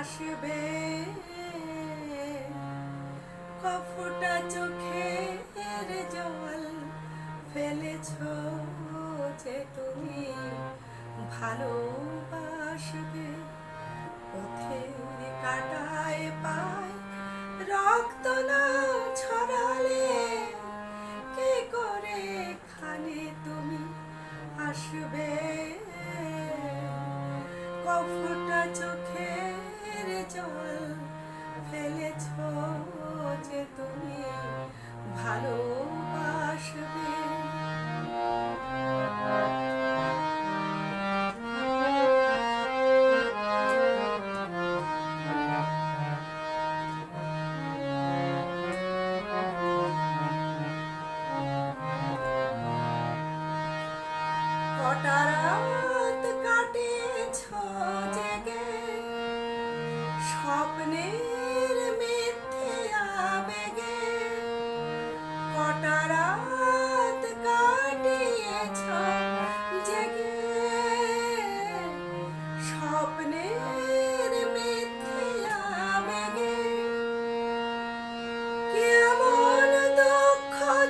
হাসবে কফুটা চোখের জল ফেলেছ যে তুমি ভালোবাসবে। পথের কাটায় পায় রক্ত না ছড়ালে কে করে খানে তুমি আসবে? কফুটা চোখের জল ফেলেছ যে তুমি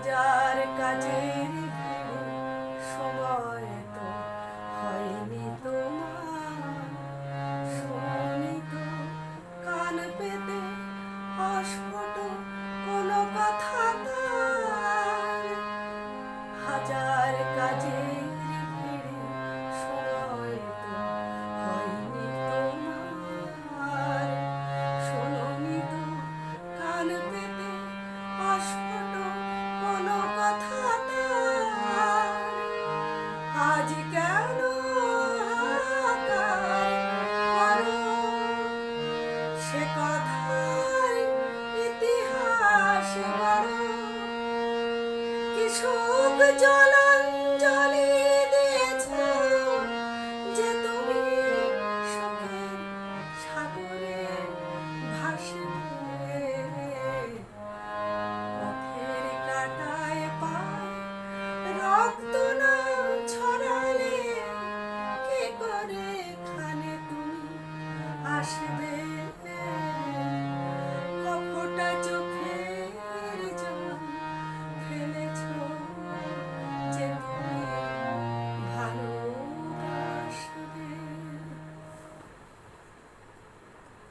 হাজার কাজের সময় তো হয়নি তোমার। তো কান পেতে অস্ফুট ইতিহাস গড়ো কি সুখ জ্বলন্ত